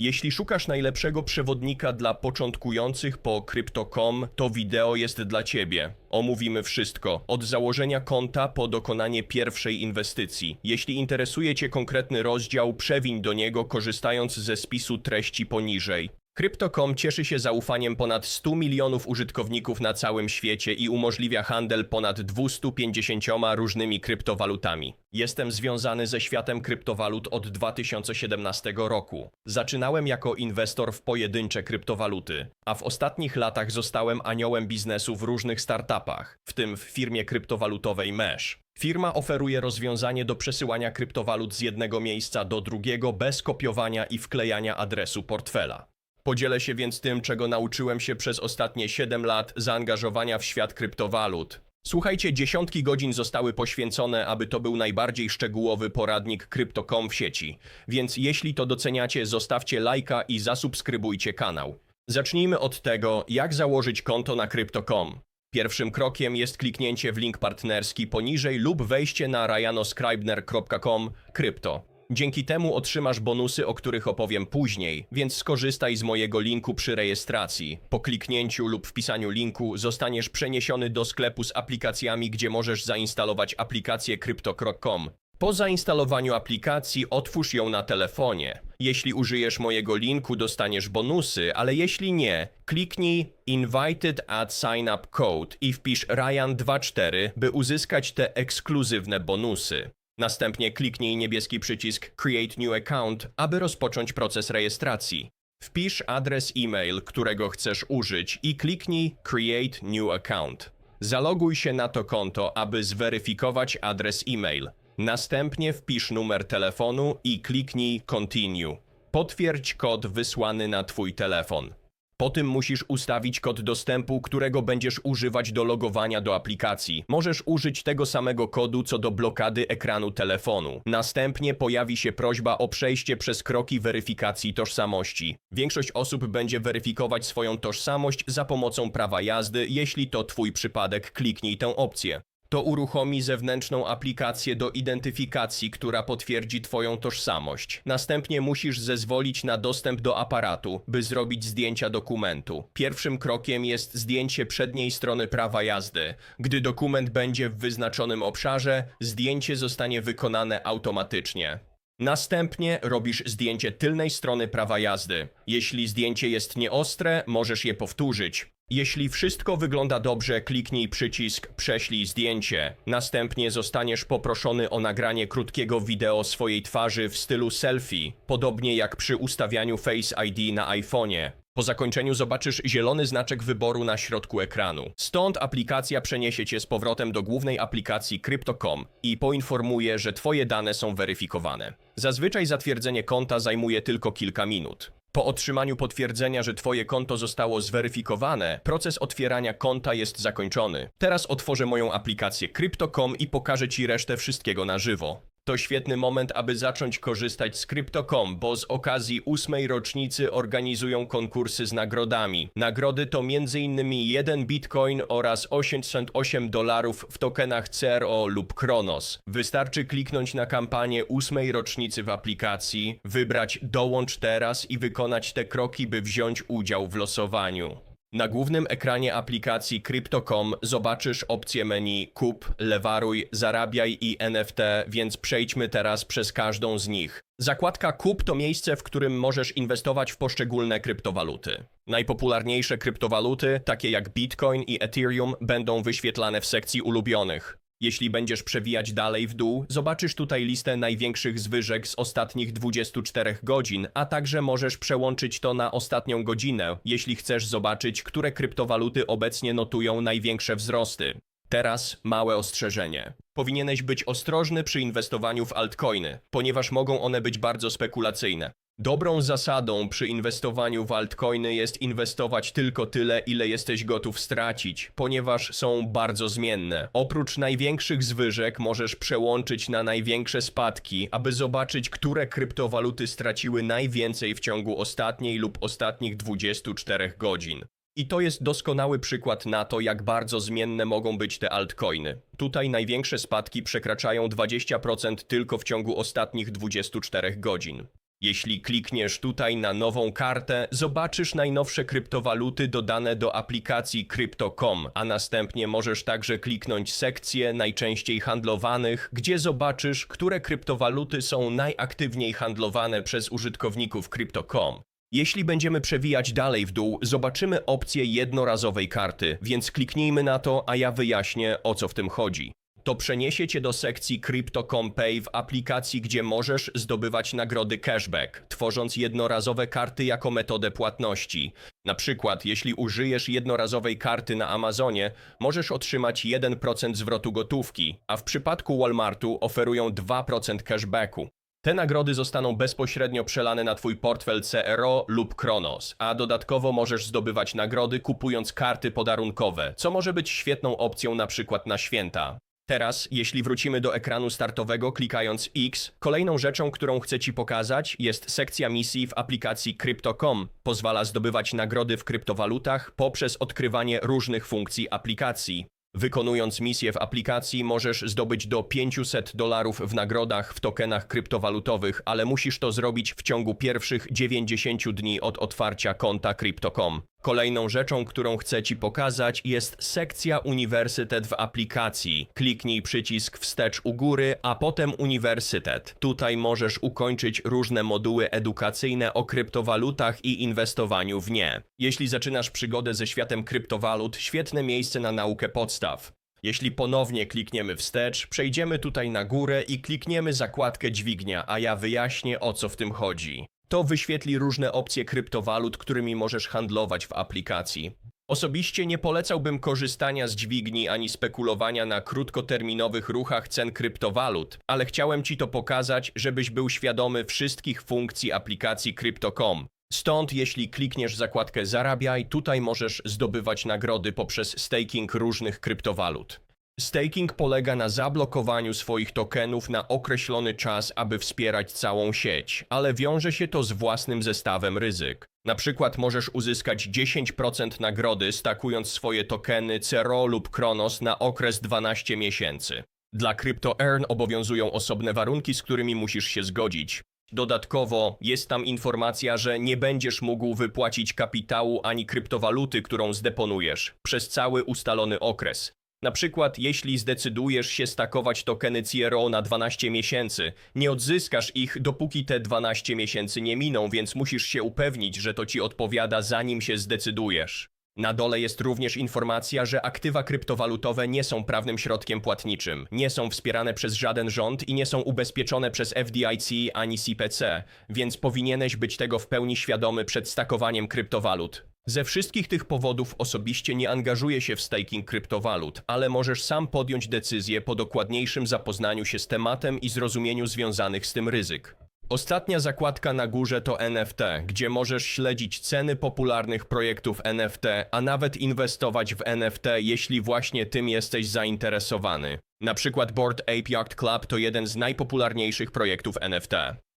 Jeśli szukasz najlepszego przewodnika dla początkujących po Crypto.com, to wideo jest dla Ciebie. Omówimy wszystko, od założenia konta po dokonanie pierwszej inwestycji. Jeśli interesuje Cię konkretny rozdział, przewiń do niego korzystając ze spisu treści poniżej. Crypto.com cieszy się zaufaniem ponad 100 milionów użytkowników na całym świecie i umożliwia handel ponad 250 różnymi kryptowalutami. Jestem związany ze światem kryptowalut od 2017 roku. Zaczynałem jako inwestor w pojedyncze kryptowaluty, a w ostatnich latach zostałem aniołem biznesu w różnych startupach, w tym w firmie kryptowalutowej Mesh. Firma oferuje rozwiązanie do przesyłania kryptowalut z jednego miejsca do drugiego bez kopiowania i wklejania adresu portfela. Podzielę się więc tym, czego nauczyłem się przez ostatnie 7 lat zaangażowania w świat kryptowalut. Słuchajcie, dziesiątki godzin zostały poświęcone, aby to był najbardziej szczegółowy poradnik Crypto.com w sieci. Więc jeśli to doceniacie, zostawcie lajka i zasubskrybujcie kanał. Zacznijmy od tego, jak założyć konto na Crypto.com. Pierwszym krokiem jest kliknięcie w link partnerski poniżej lub wejście na ryanoscribner.com krypto. Dzięki temu otrzymasz bonusy, o których opowiem później, więc skorzystaj z mojego linku przy rejestracji. Po kliknięciu lub wpisaniu linku zostaniesz przeniesiony do sklepu z aplikacjami, gdzie możesz zainstalować aplikację Crypto.com. Po zainstalowaniu aplikacji otwórz ją na telefonie. Jeśli użyjesz mojego linku, dostaniesz bonusy, ale jeśli nie, kliknij Invited at Sign Up Code i wpisz Ryan24, by uzyskać te ekskluzywne bonusy. Następnie kliknij niebieski przycisk Create New Account, aby rozpocząć proces rejestracji. Wpisz adres e-mail, którego chcesz użyć i kliknij Create New Account. Zaloguj się na to konto, aby zweryfikować adres e-mail. Następnie wpisz numer telefonu i kliknij Continue. Potwierdź kod wysłany na Twój telefon. Po tym musisz ustawić kod dostępu, którego będziesz używać do logowania do aplikacji. Możesz użyć tego samego kodu co do blokady ekranu telefonu. Następnie pojawi się prośba o przejście przez kroki weryfikacji tożsamości. Większość osób będzie weryfikować swoją tożsamość za pomocą prawa jazdy. Jeśli to Twój przypadek, kliknij tę opcję. To uruchomi zewnętrzną aplikację do identyfikacji, która potwierdzi Twoją tożsamość. Następnie musisz zezwolić na dostęp do aparatu, by zrobić zdjęcia dokumentu. Pierwszym krokiem jest zdjęcie przedniej strony prawa jazdy. Gdy dokument będzie w wyznaczonym obszarze, zdjęcie zostanie wykonane automatycznie. Następnie robisz zdjęcie tylnej strony prawa jazdy. Jeśli zdjęcie jest nieostre, możesz je powtórzyć. Jeśli wszystko wygląda dobrze, kliknij przycisk Prześlij zdjęcie. Następnie zostaniesz poproszony o nagranie krótkiego wideo swojej twarzy w stylu selfie, podobnie jak przy ustawianiu Face ID na iPhone'ie. Po zakończeniu zobaczysz zielony znaczek wyboru na środku ekranu. Stąd aplikacja przeniesie cię z powrotem do głównej aplikacji Crypto.com i poinformuje, że twoje dane są weryfikowane. Zazwyczaj zatwierdzenie konta zajmuje tylko kilka minut. Po otrzymaniu potwierdzenia, że Twoje konto zostało zweryfikowane, proces otwierania konta jest zakończony. Teraz otworzę moją aplikację Crypto.com i pokażę Ci resztę wszystkiego na żywo. To świetny moment, aby zacząć korzystać z Crypto.com, bo z okazji ósmej rocznicy organizują konkursy z nagrodami. Nagrody to m.in. 1 bitcoin oraz 808 dolarów w tokenach CRO lub Kronos. Wystarczy kliknąć na kampanię ósmej rocznicy w aplikacji, wybrać dołącz teraz i wykonać te kroki, by wziąć udział w losowaniu. Na głównym ekranie aplikacji Crypto.com zobaczysz opcję menu Kup, Lewaruj, Zarabiaj i NFT, więc przejdźmy teraz przez każdą z nich. Zakładka Kup to miejsce, w którym możesz inwestować w poszczególne kryptowaluty. Najpopularniejsze kryptowaluty, takie jak Bitcoin i Ethereum, będą wyświetlane w sekcji ulubionych. Jeśli będziesz przewijać dalej w dół, zobaczysz tutaj listę największych zwyżek z ostatnich 24 godzin, a także możesz przełączyć to na ostatnią godzinę, jeśli chcesz zobaczyć, które kryptowaluty obecnie notują największe wzrosty. Teraz małe ostrzeżenie. Powinieneś być ostrożny przy inwestowaniu w altcoiny, ponieważ mogą one być bardzo spekulacyjne. Dobrą zasadą przy inwestowaniu w altcoiny jest inwestować tylko tyle, ile jesteś gotów stracić, ponieważ są bardzo zmienne. Oprócz największych zwyżek możesz przełączyć na największe spadki, aby zobaczyć, które kryptowaluty straciły najwięcej w ciągu ostatniej lub ostatnich 24 godzin. I to jest doskonały przykład na to, jak bardzo zmienne mogą być te altcoiny. Tutaj największe spadki przekraczają 20% tylko w ciągu ostatnich 24 godzin. Jeśli klikniesz tutaj na nową kartę, zobaczysz najnowsze kryptowaluty dodane do aplikacji Crypto.com, a następnie możesz także kliknąć sekcję najczęściej handlowanych, gdzie zobaczysz, które kryptowaluty są najaktywniej handlowane przez użytkowników Crypto.com. Jeśli będziemy przewijać dalej w dół, zobaczymy opcję jednorazowej karty, więc kliknijmy na to, a ja wyjaśnię o co w tym chodzi. To przeniesie cię do sekcji Crypto.com Pay w aplikacji, gdzie możesz zdobywać nagrody cashback, tworząc jednorazowe karty jako metodę płatności. Na przykład, jeśli użyjesz jednorazowej karty na Amazonie, możesz otrzymać 1% zwrotu gotówki, a w przypadku Walmartu oferują 2% cashbacku. Te nagrody zostaną bezpośrednio przelane na Twój portfel CRO lub Kronos, a dodatkowo możesz zdobywać nagrody kupując karty podarunkowe, co może być świetną opcją na przykład na święta. Teraz, jeśli wrócimy do ekranu startowego klikając X, kolejną rzeczą, którą chcę Ci pokazać jest sekcja misji w aplikacji Crypto.com. Pozwala zdobywać nagrody w kryptowalutach poprzez odkrywanie różnych funkcji aplikacji. Wykonując misję w aplikacji możesz zdobyć do 500 dolarów w nagrodach w tokenach kryptowalutowych, ale musisz to zrobić w ciągu pierwszych 90 dni od otwarcia konta Crypto.com. Kolejną rzeczą, którą chcę Ci pokazać jest sekcja Uniwersytet w aplikacji. Kliknij przycisk wstecz u góry, a potem Uniwersytet. Tutaj możesz ukończyć różne moduły edukacyjne o kryptowalutach i inwestowaniu w nie. Jeśli zaczynasz przygodę ze światem kryptowalut, świetne miejsce na naukę podstaw. Jeśli ponownie klikniemy wstecz, przejdziemy tutaj na górę i klikniemy zakładkę dźwignia, a ja wyjaśnię o co w tym chodzi. To wyświetli różne opcje kryptowalut, którymi możesz handlować w aplikacji. Osobiście nie polecałbym korzystania z dźwigni ani spekulowania na krótkoterminowych ruchach cen kryptowalut, ale chciałem Ci to pokazać, żebyś był świadomy wszystkich funkcji aplikacji Crypto.com. Stąd, jeśli klikniesz zakładkę Zarabiaj, tutaj możesz zdobywać nagrody poprzez staking różnych kryptowalut. Staking polega na zablokowaniu swoich tokenów na określony czas, aby wspierać całą sieć, ale wiąże się to z własnym zestawem ryzyk. Na przykład możesz uzyskać 10% nagrody stakując swoje tokeny Cero lub Kronos na okres 12 miesięcy. Dla CryptoEarn obowiązują osobne warunki, z którymi musisz się zgodzić. Dodatkowo jest tam informacja, że nie będziesz mógł wypłacić kapitału ani kryptowaluty, którą zdeponujesz, przez cały ustalony okres. Na przykład, jeśli zdecydujesz się stakować tokeny CRO na 12 miesięcy, nie odzyskasz ich, dopóki te 12 miesięcy nie miną, więc musisz się upewnić, że to ci odpowiada, zanim się zdecydujesz. Na dole jest również informacja, że aktywa kryptowalutowe nie są prawnym środkiem płatniczym, nie są wspierane przez żaden rząd i nie są ubezpieczone przez FDIC ani CPC, więc powinieneś być tego w pełni świadomy przed stakowaniem kryptowalut. Ze wszystkich tych powodów osobiście nie angażuję się w staking kryptowalut, ale możesz sam podjąć decyzję po dokładniejszym zapoznaniu się z tematem i zrozumieniu związanych z tym ryzyk. Ostatnia zakładka na górze to NFT, gdzie możesz śledzić ceny popularnych projektów NFT, a nawet inwestować w NFT, jeśli właśnie tym jesteś zainteresowany. Na przykład Board Ape Yacht Club to jeden z najpopularniejszych projektów NFT.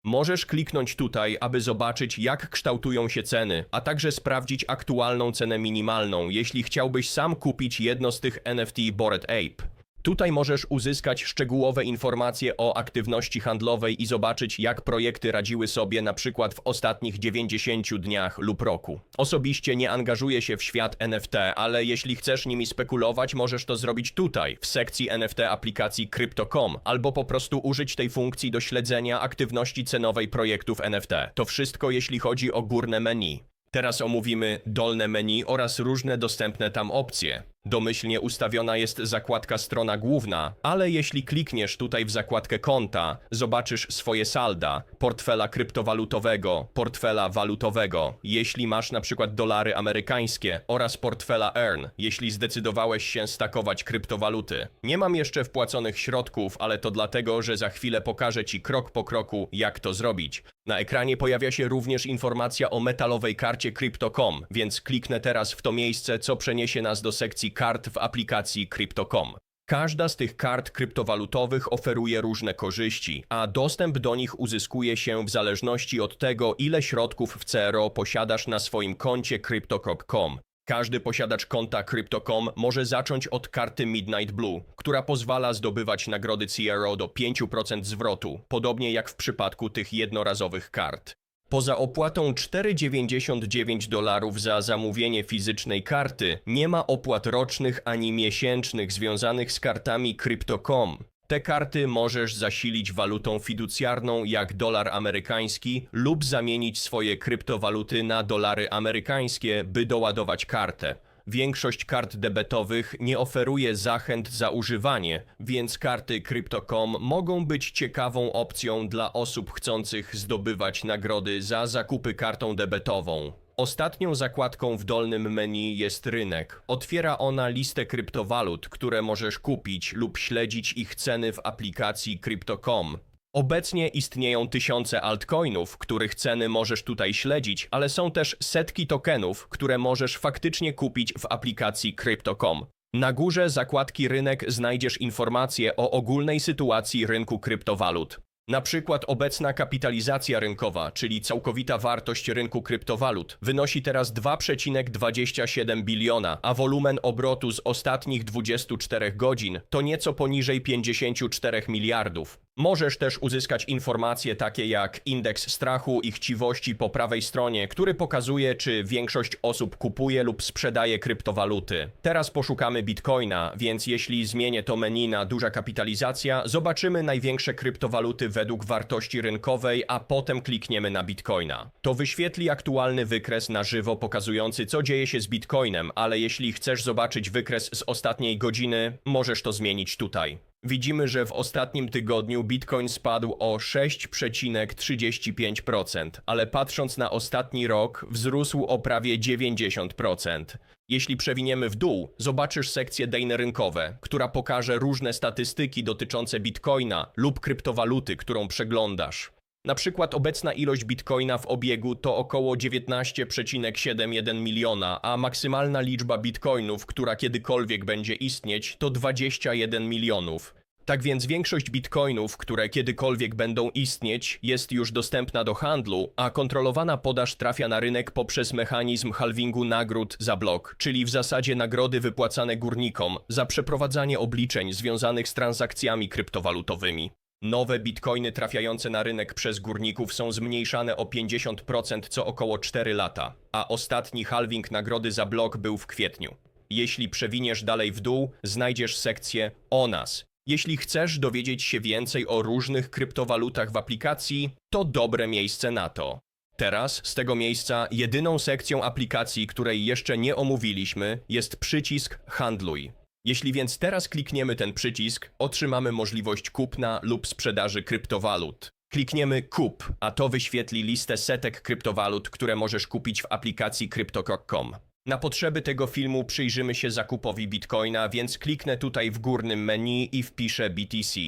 Możesz kliknąć tutaj, aby zobaczyć, jak kształtują się ceny, a także sprawdzić aktualną cenę minimalną, jeśli chciałbyś sam kupić jedno z tych NFT Bored Ape. Tutaj możesz uzyskać szczegółowe informacje o aktywności handlowej i zobaczyć, jak projekty radziły sobie na przykład w ostatnich 90 dniach lub roku. Osobiście nie angażuję się w świat NFT, ale jeśli chcesz nimi spekulować, możesz to zrobić tutaj, w sekcji NFT aplikacji Crypto.com, albo po prostu użyć tej funkcji do śledzenia aktywności cenowej projektów NFT. To wszystko jeśli chodzi o górne menu. Teraz omówimy dolne menu oraz różne dostępne tam opcje. Domyślnie ustawiona jest zakładka strona główna, ale jeśli klikniesz tutaj w zakładkę konta, zobaczysz swoje salda, portfela kryptowalutowego, portfela walutowego, jeśli masz na przykład dolary amerykańskie oraz portfela Earn, jeśli zdecydowałeś się stakować kryptowaluty. Nie mam jeszcze wpłaconych środków, ale to dlatego, że za chwilę pokażę Ci krok po kroku, jak to zrobić. Na ekranie pojawia się również informacja o metalowej karcie Crypto.com, więc kliknę teraz w to miejsce, co przeniesie nas do sekcji kart w aplikacji Crypto.com. Każda z tych kart kryptowalutowych oferuje różne korzyści, a dostęp do nich uzyskuje się w zależności od tego, ile środków w CRO posiadasz na swoim koncie Crypto.com. Każdy posiadacz konta Crypto.com może zacząć od karty Midnight Blue, która pozwala zdobywać nagrody CRO do 5% zwrotu, podobnie jak w przypadku tych jednorazowych kart. Poza opłatą 4,99 dolarów za zamówienie fizycznej karty, nie ma opłat rocznych ani miesięcznych związanych z kartami Crypto.com. Te karty możesz zasilić walutą fiducjarną jak dolar amerykański lub zamienić swoje kryptowaluty na dolary amerykańskie, by doładować kartę. Większość kart debetowych nie oferuje zachęt za używanie, więc karty Crypto.com mogą być ciekawą opcją dla osób chcących zdobywać nagrody za zakupy kartą debetową. Ostatnią zakładką w dolnym menu jest rynek. Otwiera ona listę kryptowalut, które możesz kupić lub śledzić ich ceny w aplikacji Crypto.com. Obecnie istnieją tysiące altcoinów, których ceny możesz tutaj śledzić, ale są też setki tokenów, które możesz faktycznie kupić w aplikacji Crypto.com. Na górze zakładki rynek znajdziesz informacje o ogólnej sytuacji rynku kryptowalut. Na przykład obecna kapitalizacja rynkowa, czyli całkowita wartość rynku kryptowalut, wynosi teraz 2,27 biliona, a wolumen obrotu z ostatnich 24 godzin to nieco poniżej 54 miliardów. Możesz też uzyskać informacje takie jak indeks strachu i chciwości po prawej stronie, który pokazuje, czy większość osób kupuje lub sprzedaje kryptowaluty. Teraz poszukamy bitcoina, więc jeśli zmienię to menu na duża kapitalizacja, zobaczymy największe kryptowaluty według wartości rynkowej, a potem klikniemy na bitcoina. To wyświetli aktualny wykres na żywo pokazujący, co dzieje się z bitcoinem, ale jeśli chcesz zobaczyć wykres z ostatniej godziny, możesz to zmienić tutaj. Widzimy, że w ostatnim tygodniu Bitcoin spadł o 6,35%, ale patrząc na ostatni rok, wzrósł o prawie 90%. Jeśli przewiniemy w dół, zobaczysz sekcję dane rynkowe, która pokaże różne statystyki dotyczące Bitcoina lub kryptowaluty, którą przeglądasz. Na przykład obecna ilość bitcoina w obiegu to około 19,71 miliona, a maksymalna liczba bitcoinów, która kiedykolwiek będzie istnieć, to 21 milionów. Tak więc większość bitcoinów, które kiedykolwiek będą istnieć, jest już dostępna do handlu, a kontrolowana podaż trafia na rynek poprzez mechanizm halvingu nagród za blok, czyli w zasadzie nagrody wypłacane górnikom za przeprowadzanie obliczeń związanych z transakcjami kryptowalutowymi. Nowe bitcoiny trafiające na rynek przez górników są zmniejszane o 50% co około 4 lata, a ostatni halving nagrody za blok był w kwietniu. Jeśli przewiniesz dalej w dół, znajdziesz sekcję o nas. Jeśli chcesz dowiedzieć się więcej o różnych kryptowalutach w aplikacji, to dobre miejsce na to. Teraz z tego miejsca jedyną sekcją aplikacji, której jeszcze nie omówiliśmy, jest przycisk Handluj. Jeśli więc teraz klikniemy ten przycisk, otrzymamy możliwość kupna lub sprzedaży kryptowalut. Klikniemy kup, a to wyświetli listę setek kryptowalut, które możesz kupić w aplikacji Crypto.com. Na potrzeby tego filmu przyjrzymy się zakupowi bitcoina, więc kliknę tutaj w górnym menu i wpiszę BTC.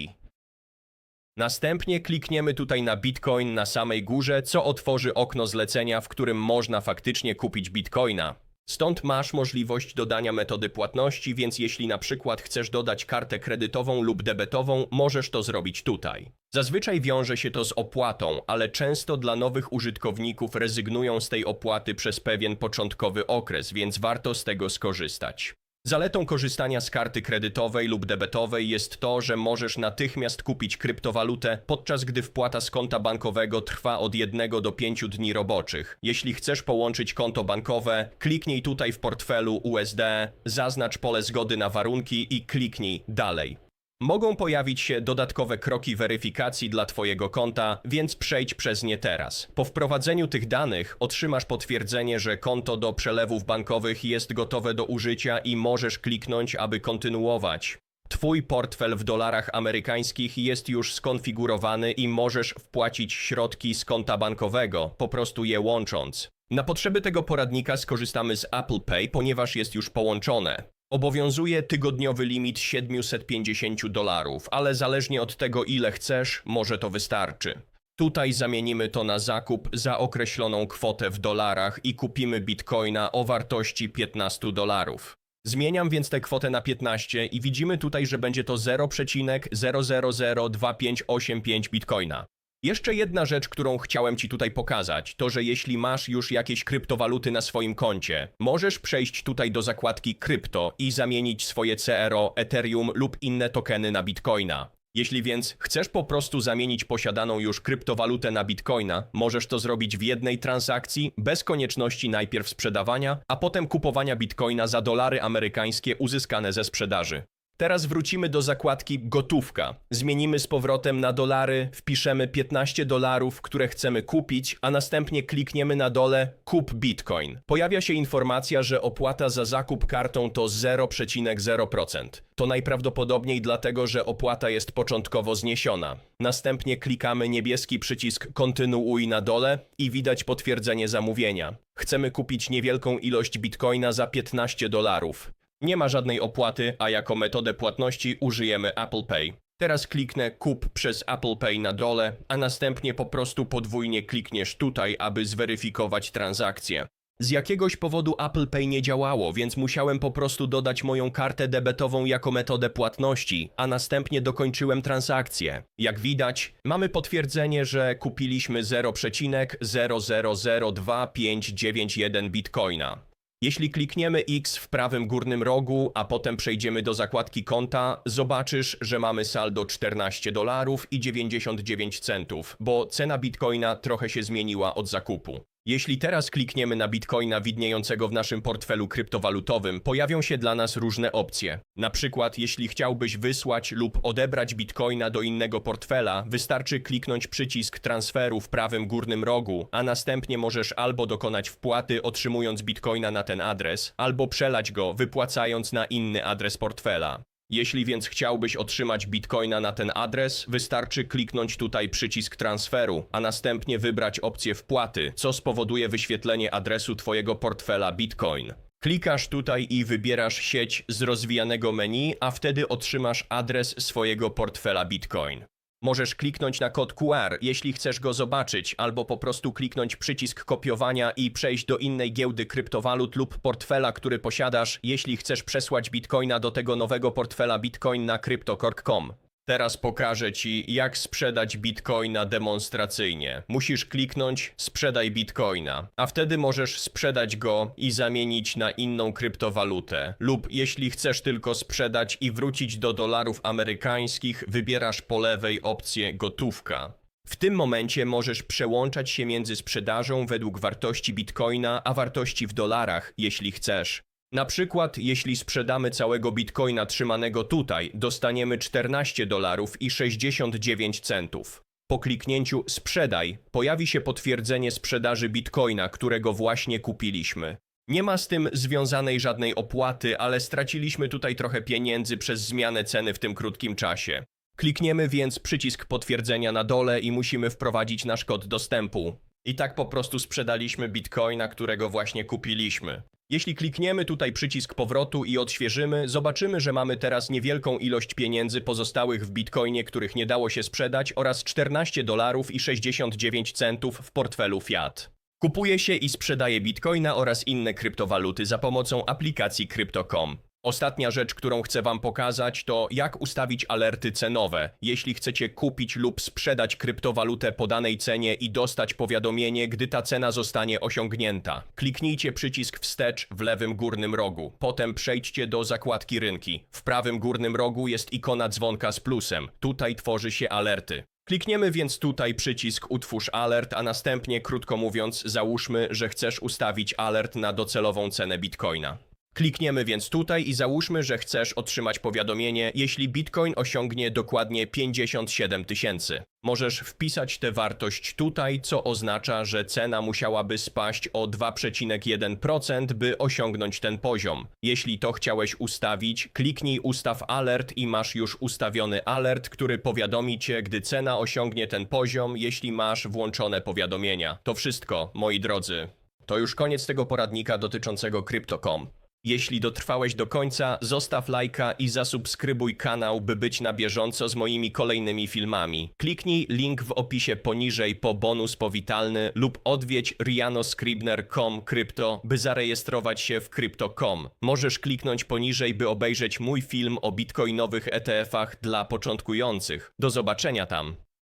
Następnie klikniemy tutaj na Bitcoin na samej górze, co otworzy okno zlecenia, w którym można faktycznie kupić Bitcoina. Stąd masz możliwość dodania metody płatności, więc jeśli na przykład chcesz dodać kartę kredytową lub debetową, możesz to zrobić tutaj. Zazwyczaj wiąże się to z opłatą, ale często dla nowych użytkowników rezygnują z tej opłaty przez pewien początkowy okres, więc warto z tego skorzystać. Zaletą korzystania z karty kredytowej lub debetowej jest to, że możesz natychmiast kupić kryptowalutę, podczas gdy wpłata z konta bankowego trwa od 1 do 5 dni roboczych. Jeśli chcesz połączyć konto bankowe, kliknij tutaj w portfelu USD, zaznacz pole zgody na warunki i kliknij dalej. Mogą pojawić się dodatkowe kroki weryfikacji dla Twojego konta, więc przejdź przez nie teraz. Po wprowadzeniu tych danych otrzymasz potwierdzenie, że konto do przelewów bankowych jest gotowe do użycia i możesz kliknąć, aby kontynuować. Twój portfel w dolarach amerykańskich jest już skonfigurowany i możesz wpłacić środki z konta bankowego, po prostu je łącząc. Na potrzeby tego poradnika skorzystamy z Apple Pay, ponieważ jest już połączone. Obowiązuje tygodniowy limit 750 dolarów, ale zależnie od tego ile chcesz, może to wystarczy. Tutaj zamienimy to na zakup za określoną kwotę w dolarach i kupimy bitcoina o wartości 15 dolarów. Zmieniam więc tę kwotę na 15 i widzimy tutaj, że będzie to 0,0002585 bitcoina. Jeszcze jedna rzecz, którą chciałem Ci tutaj pokazać, to że jeśli masz już jakieś kryptowaluty na swoim koncie, możesz przejść tutaj do zakładki krypto i zamienić swoje CRO, Ethereum lub inne tokeny na Bitcoina. Jeśli więc chcesz po prostu zamienić posiadaną już kryptowalutę na Bitcoina, możesz to zrobić w jednej transakcji, bez konieczności najpierw sprzedawania, a potem kupowania Bitcoina za dolary amerykańskie uzyskane ze sprzedaży. Teraz wrócimy do zakładki gotówka. Zmienimy z powrotem na dolary, wpiszemy 15 dolarów, które chcemy kupić, a następnie klikniemy na dole kup bitcoin. Pojawia się informacja, że opłata za zakup kartą to 0,0%. To najprawdopodobniej dlatego, że opłata jest początkowo zniesiona. Następnie klikamy niebieski przycisk kontynuuj na dole i widać potwierdzenie zamówienia. Chcemy kupić niewielką ilość bitcoina za 15 dolarów. Nie ma żadnej opłaty, a jako metodę płatności użyjemy Apple Pay. Teraz kliknę kup przez Apple Pay na dole, a następnie po prostu podwójnie klikniesz tutaj, aby zweryfikować transakcję. Z jakiegoś powodu Apple Pay nie działało, więc musiałem po prostu dodać moją kartę debetową jako metodę płatności, a następnie dokończyłem transakcję. Jak widać, mamy potwierdzenie, że kupiliśmy 0,0002591 bitcoina. Jeśli klikniemy X w prawym górnym rogu, a potem przejdziemy do zakładki konta, zobaczysz, że mamy saldo 14 dolarów i 99 centów, bo cena bitcoina trochę się zmieniła od zakupu. Jeśli teraz klikniemy na bitcoina widniejącego w naszym portfelu kryptowalutowym, pojawią się dla nas różne opcje. Na przykład, jeśli chciałbyś wysłać lub odebrać bitcoina do innego portfela, wystarczy kliknąć przycisk transferu w prawym górnym rogu, a następnie możesz albo dokonać wpłaty otrzymując bitcoina na ten adres, albo przelać go wypłacając na inny adres portfela. Jeśli więc chciałbyś otrzymać bitcoina na ten adres, wystarczy kliknąć tutaj przycisk transferu, a następnie wybrać opcję wpłaty, co spowoduje wyświetlenie adresu Twojego portfela Bitcoin. Klikasz tutaj i wybierasz sieć z rozwijanego menu, a wtedy otrzymasz adres swojego portfela Bitcoin. Możesz kliknąć na kod QR, jeśli chcesz go zobaczyć, albo po prostu kliknąć przycisk kopiowania i przejść do innej giełdy kryptowalut lub portfela, który posiadasz, jeśli chcesz przesłać bitcoina do tego nowego portfela Bitcoin na crypto.com. Teraz pokażę Ci, jak sprzedać bitcoina demonstracyjnie. Musisz kliknąć sprzedaj bitcoina, a wtedy możesz sprzedać go i zamienić na inną kryptowalutę. Lub jeśli chcesz tylko sprzedać i wrócić do dolarów amerykańskich, wybierasz po lewej opcję gotówka. W tym momencie możesz przełączać się między sprzedażą według wartości bitcoina a wartości w dolarach, jeśli chcesz. Na przykład, jeśli sprzedamy całego bitcoina trzymanego tutaj, dostaniemy 14 dolarów i 69 centów. Po kliknięciu sprzedaj pojawi się potwierdzenie sprzedaży bitcoina, którego właśnie kupiliśmy. Nie ma z tym związanej żadnej opłaty, ale straciliśmy tutaj trochę pieniędzy przez zmianę ceny w tym krótkim czasie. Klikniemy więc przycisk potwierdzenia na dole i musimy wprowadzić nasz kod dostępu. I tak po prostu sprzedaliśmy bitcoina, którego właśnie kupiliśmy. Jeśli klikniemy tutaj przycisk powrotu i odświeżymy, zobaczymy, że mamy teraz niewielką ilość pieniędzy pozostałych w bitcoinie, których nie dało się sprzedać oraz 14 dolarów i 69 centów w portfelu Fiat. Kupuje się i sprzedaje bitcoina oraz inne kryptowaluty za pomocą aplikacji Crypto.com. Ostatnia rzecz, którą chcę Wam pokazać, to jak ustawić alerty cenowe. Jeśli chcecie kupić lub sprzedać kryptowalutę po danej cenie i dostać powiadomienie, gdy ta cena zostanie osiągnięta, kliknijcie przycisk wstecz w lewym górnym rogu. Potem przejdźcie do zakładki rynki. W prawym górnym rogu jest ikona dzwonka z plusem. Tutaj tworzy się alerty. Klikniemy więc tutaj przycisk Utwórz alert, a następnie, krótko mówiąc, załóżmy, że chcesz ustawić alert na docelową cenę bitcoina. Klikniemy więc tutaj i załóżmy, że chcesz otrzymać powiadomienie, jeśli Bitcoin osiągnie dokładnie 57 tysięcy. Możesz wpisać tę wartość tutaj, co oznacza, że cena musiałaby spaść o 2,1%, by osiągnąć ten poziom. Jeśli to chciałeś ustawić, kliknij ustaw alert i masz już ustawiony alert, który powiadomi cię, gdy cena osiągnie ten poziom, jeśli masz włączone powiadomienia. To wszystko, moi drodzy. To już koniec tego poradnika dotyczącego Crypto.com. Jeśli dotrwałeś do końca, zostaw lajka i zasubskrybuj kanał, by być na bieżąco z moimi kolejnymi filmami. Kliknij link w opisie poniżej po bonus powitalny lub odwiedź rianoscribner.com krypto, by zarejestrować się w Crypto.com. Możesz kliknąć poniżej, by obejrzeć mój film o bitcoinowych ETF-ach dla początkujących. Do zobaczenia tam.